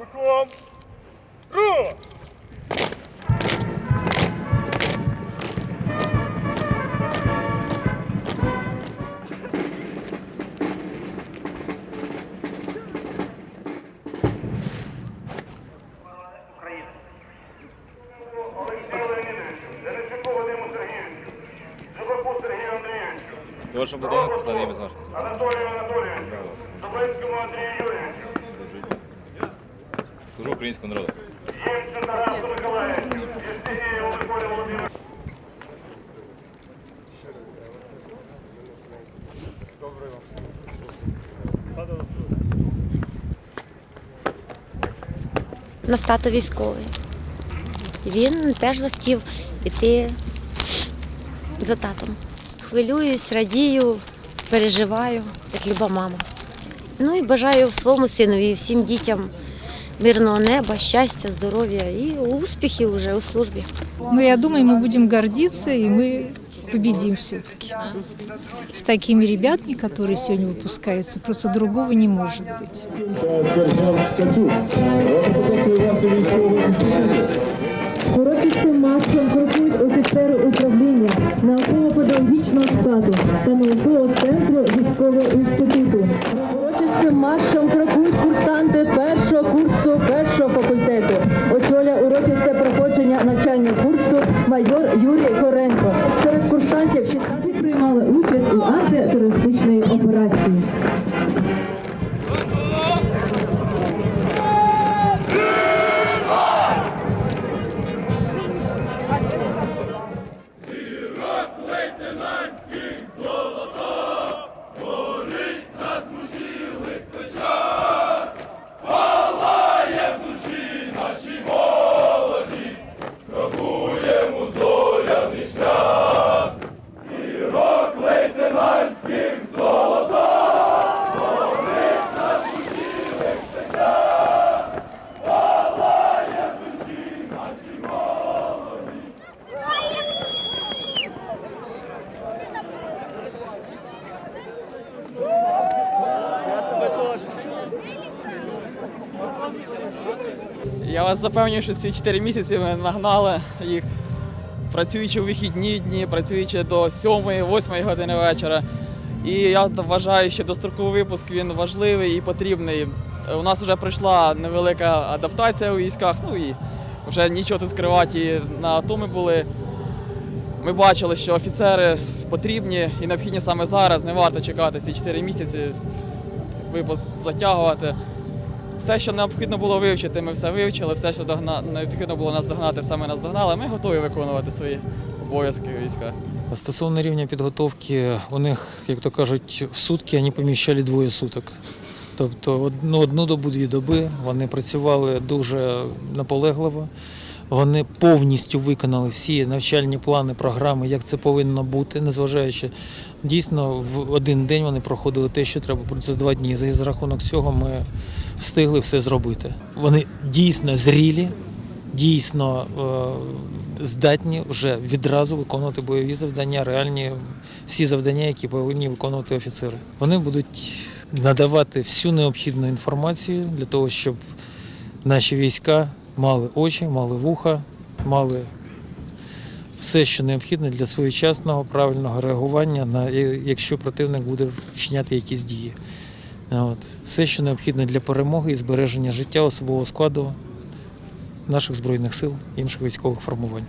Быком! Рух! України. Олексію Леонідовичу, Денисюку Вадиму Сергійовичу, Жуковку Сергію Андрійовичу, До вашого будинку за ім'я знати. Анатолію Анатолійовичу, Дубинському Андрію Юрійовичу, Служу українському народу. Ємцю Тарасу Миколаївичу, Євстигнєєву Миколі Володимировичу. У нас тато військовий. Він теж захотів піти за татом. Хвилююсь, радію, переживаю, як люба мама. Ну і бажаю своєму синові і всім дітям мирного неба, щастя, здоров'я і успіхів уже у службі. Но я думаю, мы будем гордиться, и мы победим все-таки. С такими ребятами, которые сегодня выпускаются, просто другого не может быть. Сержант Качук. Розпочатку варти військової інституту. Урочистим маршем крокують офіцери управління науково-педагогічного складу та наукового центру військового інституту. Урочистим маршем крокують Юрій Коренко. Серед курсантів 16 приймали участь у антитерористичній операції. Я вас запевнюю, що ці 4 місяці ми нагнали їх, працюючи у вихідні дні, працюючи до 7-8 години вечора. І я вважаю, що достроковий випуск він важливий і потрібний. У нас вже пройшла невелика адаптація у військах, ну і вже нічого тут скривати. І на АТО ми були. Ми бачили, що офіцери потрібні і необхідні саме зараз. Не варто чекати ці 4 місяці, випуск затягувати. Все, що необхідно було вивчити, ми все вивчили, все, що догна... необхідно було наздогнати, все ми наздогнали. Ми готові виконувати свої обов'язки війська. Стосовно рівня підготовки, у них, як то кажуть, в сутки вони поміщали двоє суток. Тобто одну, одну добу, дві доби вони працювали дуже наполегливо. Вони повністю виконали всі навчальні плани, програми, як це повинно бути, незважаючи дійсно в один день вони проходили те, що треба за два дні. За рахунок цього ми встигли все зробити. Вони дійсно зрілі, дійсно е, здатні вже відразу виконувати бойові завдання, реальні всі завдання, які повинні виконувати офіцери. Вони будуть надавати всю необхідну інформацію для того, щоб наші війська мали очі, мали вуха, мали все, що необхідне для своєчасного правильного реагування на якщо противник буде вчиняти якісь дії. От. Все, що необхідне для перемоги і збереження життя особового складу наших збройних сил інших військових формувань.